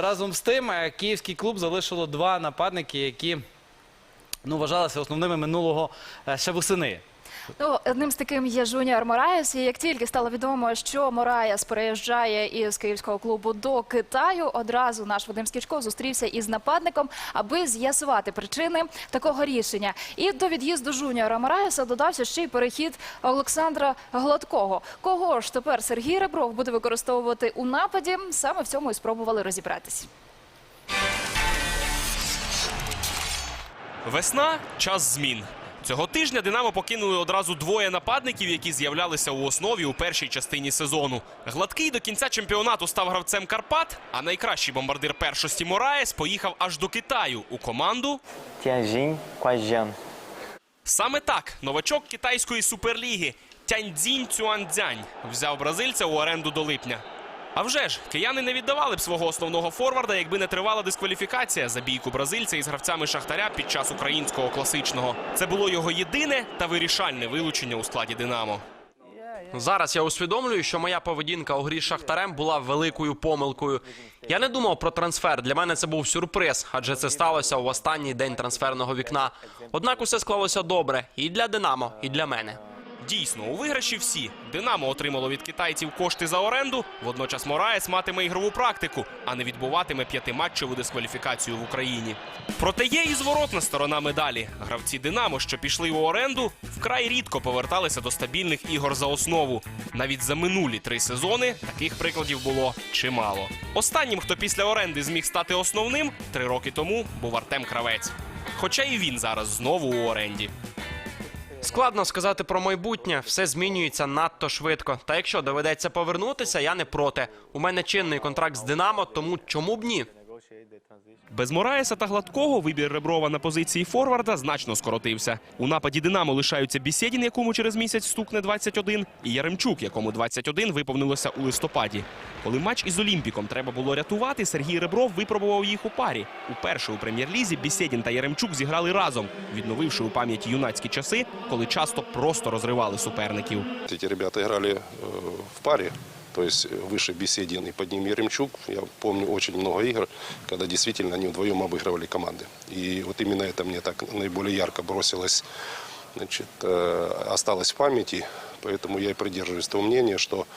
Разом з тим, е, київський клуб залишило два нападники, які ну, вважалися основними минулого е, ще восени. Ну, одним з таким є Жуніор Мораєс. І як тільки стало відомо, що Мораєс переїжджає із київського клубу до Китаю, одразу наш Вадим Скічко зустрівся із нападником, аби з'ясувати причини такого рішення. І до від'їзду Жуніора Мораєса додався ще й перехід Олександра Гладкого. Кого ж тепер Сергій Ребров буде використовувати у нападі? Саме в цьому і спробували розібратись. Весна час змін. Цього тижня Динамо покинули одразу двоє нападників, які з'являлися у основі у першій частині сезону. Гладкий до кінця чемпіонату став гравцем Карпат, а найкращий бомбардир першості Мораєс поїхав аж до Китаю у команду. Tianjin Quajian. Саме так новачок китайської суперліги Тяньцзінь Цюанцзянь взяв бразильця у оренду до липня. А вже ж, кияни не віддавали б свого основного форварда, якби не тривала дискваліфікація за бійку бразильця із гравцями Шахтаря під час українського класичного. Це було його єдине та вирішальне вилучення у складі Динамо. Зараз я усвідомлюю, що моя поведінка у грі з Шахтарем була великою помилкою. Я не думав про трансфер. Для мене це був сюрприз, адже це сталося у останній день трансферного вікна. Однак усе склалося добре і для Динамо, і для мене. Дійсно, у виграші всі. Динамо отримало від китайців кошти за оренду. Водночас Мораєс матиме ігрову практику, а не відбуватиме п'ятиматчеву дискваліфікацію в Україні. Проте є і зворотна сторона медалі. Гравці Динамо, що пішли у оренду, вкрай рідко поверталися до стабільних ігор за основу. Навіть за минулі три сезони таких прикладів було чимало. Останнім, хто після оренди зміг стати основним, три роки тому був Артем Кравець. Хоча і він зараз знову у оренді. Складно сказати про майбутнє, все змінюється надто швидко. Та якщо доведеться повернутися, я не проти. У мене чинний контракт з Динамо, тому чому б ні? Без Мораєса та Гладкого вибір Реброва на позиції форварда значно скоротився. У нападі Динамо лишаються Бісєдін, якому через місяць стукне 21, і Яремчук, якому 21 виповнилося у листопаді. Коли матч із Олімпіком треба було рятувати, Сергій Ребров випробував їх у парі. Уперше у прем'єр-лізі Бісєдін та Яремчук зіграли разом, відновивши у пам'яті юнацькі часи, коли часто просто розривали суперників. Эти ребята играли э, в паре, то есть выше Беседин и под ним Еремчук. Я помню очень много игр, когда действительно они вдвоем обыгрывали команды. И вот именно это мне так наиболее ярко бросилось, значит, э, осталось в памяти. Поэтому я и придерживаюсь того мнения, что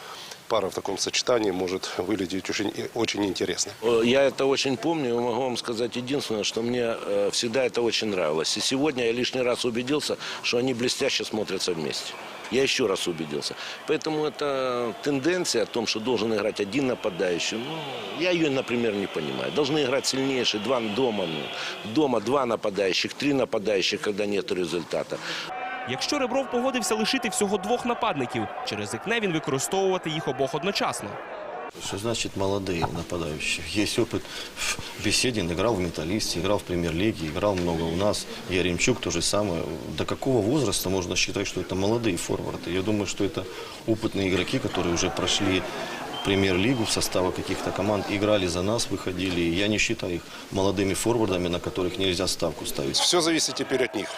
пара в таком сочетании может выглядеть очень, очень интересно. Э, Я это очень помню и могу вам сказать единственное, что мне э, всегда это очень нравилось. И сегодня я лишний раз убедился, что они блестяще смотрятся вместе. Я еще раз убедился. Поэтому эта тенденция о том, что должен играть один нападающий, ну, я ее, например, не понимаю. Должны играть сильнейшие, два дома, ну, дома два нападающих, три нападающих, когда нет результата. Якщо Ребров погодився лишити всього двох нападників, чи ризикне він використовувати їх обох одночасно? Что значит молодые нападающие? Есть опыт. Беседин играл в «Металлисте», играл в премьер-лиге, играл много у нас. Яремчук то же самое. До какого возраста можно считать, что это молодые форварды? Я думаю, что это опытные игроки, которые уже прошли премьер-лигу в составах каких-то команд, играли за нас, выходили. И я не считаю их молодыми форвардами, на которых нельзя ставку ставить. Все зависит теперь от них.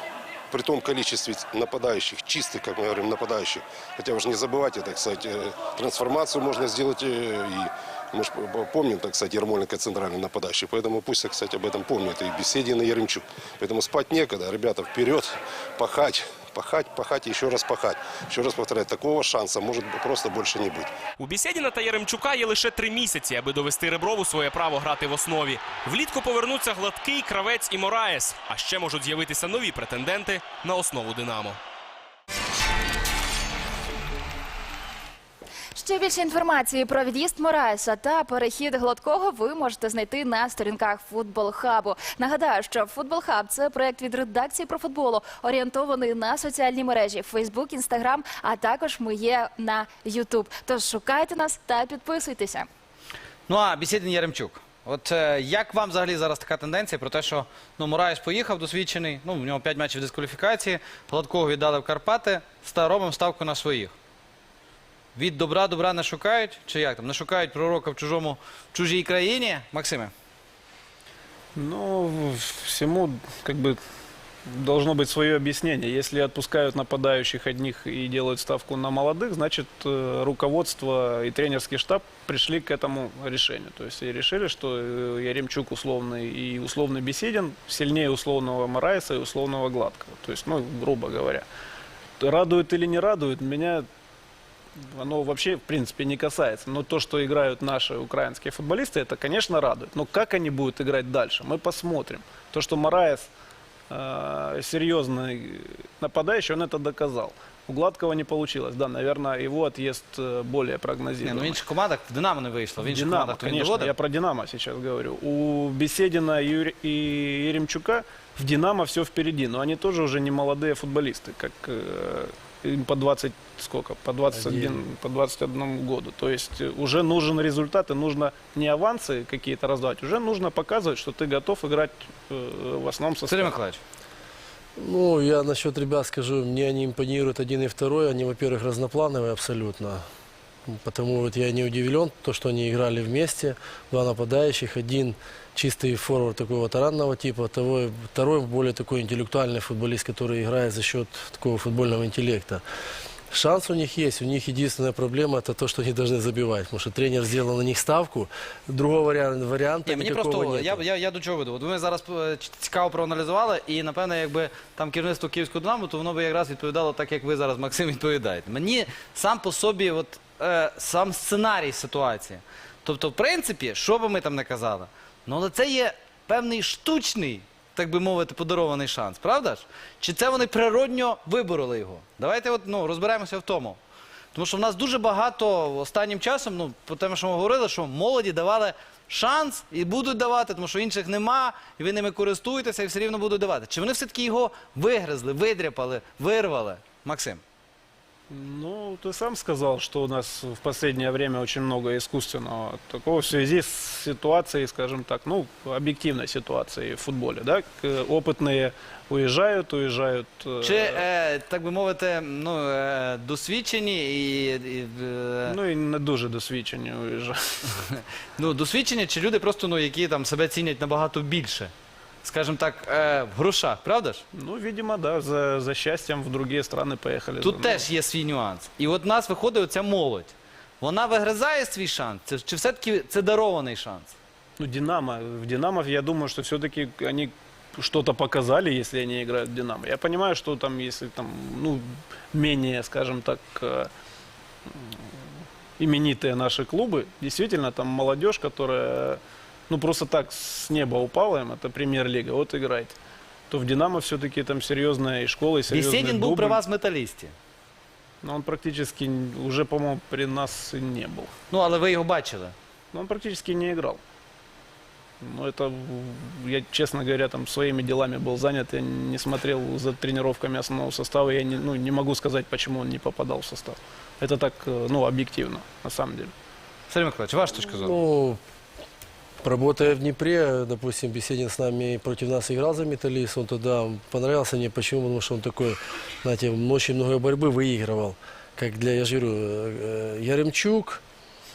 При том количестве нападающих, чистых, как мы говорим, нападающих. Хотя уж не забывайте, так сказать, э, трансформацию можно сделать э, и мы же помним, так сказать, Ермоленко центральный нападающий. Поэтому пусть, кстати, об этом помнят и Беседин, и Еремчук. Поэтому спать некогда. Ребята, вперед, пахать, пахать, пахать и еще раз пахать. Еще раз повторяю, такого шанса может просто больше не быть. У Бісєдіна та Яремчука є лише три місяці, аби довести Реброву своє право грати в основі. Влітку повернуться Гладкий, Кравець і Мораєс. А ще можуть з'явитися нові претенденти на основу Динамо. Ще більше інформації про від'їзд Мораєса та перехід гладкого ви можете знайти на сторінках Футбол Хабу. Нагадаю, що Футбол Хаб це проект від редакції про футболу, орієнтований на соціальні мережі Facebook, Instagram, а також ми є на YouTube. Тож шукайте нас та підписуйтеся. Ну а Бісєдін Яремчук. От е, як вам взагалі зараз така тенденція про те, що ну, Мораєс поїхав досвідчений, ну, в нього 5 матчів дискваліфікації, Гладкого віддали в Карпати, ста робимо ставку на своїх. Від добра добра не шукають, чи як там? Не шукають пророка в чужому в чужій країні, Максиме? Ну, всему как бы должно быть свое объяснение. Если отпускают нападающих одних и делают ставку на молодых, значит, э, руководство и тренерский штаб пришли к этому решению. То есть и решили, что э, Яремчук условный и условный Беседин сильнее условного Мараеса и условного Гладкого. То есть, ну, грубо говоря. Радует или не радует, меня оно вообще, в принципе, не касается. Но то, что играют наши украинские футболисты, это, конечно, радует. Но как они будут играть дальше, мы посмотрим. То, что Мараес э, серьезный нападающий, он это доказал. У Гладкого не получилось. Да, наверное, его отъезд э, более Ні, прогнозируемый. ну в інших командах в Динамо не вийшло. В інших Динамо, командах то він конечно, доводив. я про Динамо сейчас говорю. У Беседина и Юр- и Еремчука в Динамо все впереди, но они тоже уже не молодые футболисты, как э, им по 20 сколько, по 21, по 21 году. То есть э, уже нужен результат, и нужно не авансы какие-то раздавать, уже нужно показывать, что ты готов играть э, в основном Сергій составе. Миколаївич, Ну, я насчет ребят скажу, мне они импонируют один и второй. Они, во-первых, разноплановые абсолютно. Потому вот я не удивлен, то, что они играли вместе. Два нападающих, один чистый форвард такого таранного типа, второй, второй более такой интеллектуальный футболист, который играет за счет такого футбольного интеллекта. Шанс у них есть. У них единственная проблема это то, что они должны забивать. Потому что тренер сделал на них ставку. Другого варианта, варианта Ні, мені никакого просто нету. я, я, я до чого веду. От ви зараз е, цікаво проаналізували, і напевно, якби там керівництво Київського Динамо, то воно би якраз відповідало так, як ви зараз, Максим, відповідаєте. Мені сам по собі, от е, сам сценарій ситуації. Тобто, в принципі, що би ми там не казали, ну але це є певний штучний, так би мовити, подарований шанс, правда ж? Чи це вони природньо вибороли його? Давайте от, ну, розберемося в тому. Тому що в нас дуже багато останнім часом, ну, по тому, що ми говорили, що молоді давали шанс і будуть давати, тому що інших нема, і ви ними користуєтеся і все рівно будуть давати. Чи вони все-таки його вигризли, видряпали, вирвали? Максим. Ну, ты сам сказал, что у нас в последнее время очень много искусственного такого в связи с ситуацией, скажем так, ну, объективной ситуацией в футболе, да, К- опытные уезжают, уезжают. э, Чи, е, так би мовити, ну, е, досвідчені і, і е, Ну і не дуже досвідчені уїжджають. ну, досвідчені, чи люди просто, ну, які там себе цінять набагато більше? Скажімо так, е, в грошах, правда ж? Ну, видимо, да, за, за счастьем в другие страны поехали. Тут Ну, теж є свій нюанс. І от в нас виходить оця молодь. Вона вигризає свій шанс, Це- чи все-таки це дарований шанс? Ну, Динамо, в Динамо, я думаю, что все-таки они что-то показали, если они играют в Динамо. Я понимаю, что там, если там, ну, менее, скажем так, э, м, именитые наши клубы, действительно, там молодежь, которая, ну, просто так с неба упала им, это премьер-лига, вот играйте. То в Динамо все-таки там серьезная и школа, и серьезный Бєсєдін був при дубль. вас в металісті. Но он практически н- уже, по-моему, при нас и не был. Ну, але ви його бачили. Но он практически не играл. Ну, это, в- я, честно говоря, там своими делами был занят, я не смотрел за тренировками основного состава, я не, ну, не могу сказать, почему он не попадал в состав. Это так, э, ну, объективно, на самом деле. Сергій Миколаївич, ваша точка зору. Ну, работая в Днепре, допустим, Беседин с нами против нас играл за металлист, он тогда понравился мне. Почему? Потому что он такой, знаете, очень много борьбы выигрывал. Как для, я же говорю, э, Яремчук,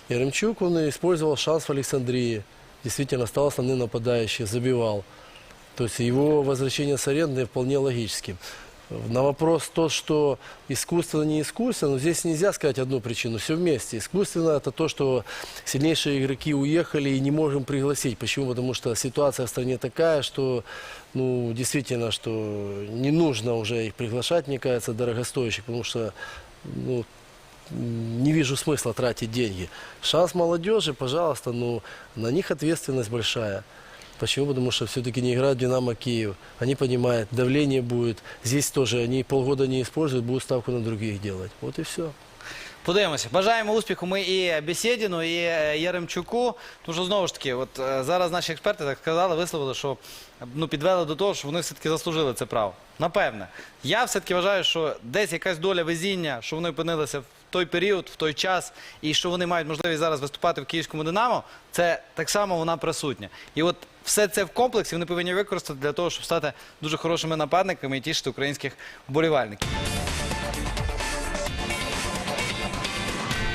Яремчук, он использовал шанс в Александрии. Действительно, стал основным нападающим, забивал. То есть его возвращение с аренды вполне логическим. На вопрос то, что искусственно, не искусственно, но здесь нельзя сказать одну причину, все вместе. Искусственно это то, что сильнейшие игроки уехали и не можем пригласить. Почему? Потому что ситуация в стране такая, что ну, действительно, что не нужно уже их приглашать, мне кажется, дорогостоящих, потому что ну, не вижу смысла тратить деньги. Шанс молодежи, пожалуйста, но на них ответственность большая. Почему? Потому что все-таки не играют Динамо Киев. Они понимают, давление будет. Здесь тоже они полгода не используют, будут ставку на других делать. Вот и все. Подивимося. Бажаємо успіху ми і Бесєдіну, і е, Яремчуку. Тому що знову ж таки, от е, зараз наші експерти так сказали, висловили, що ну, підвели до того, що вони все-таки заслужили це право. Напевне. Я все-таки вважаю, що десь якась доля везіння, що вони опинилися в той період, в той час, і що вони мають можливість зараз виступати в київському Динамо, це так само вона присутня. І от все це в комплексі вони повинні використати для того, щоб стати дуже хорошими нападниками і тішити українських вболівальників.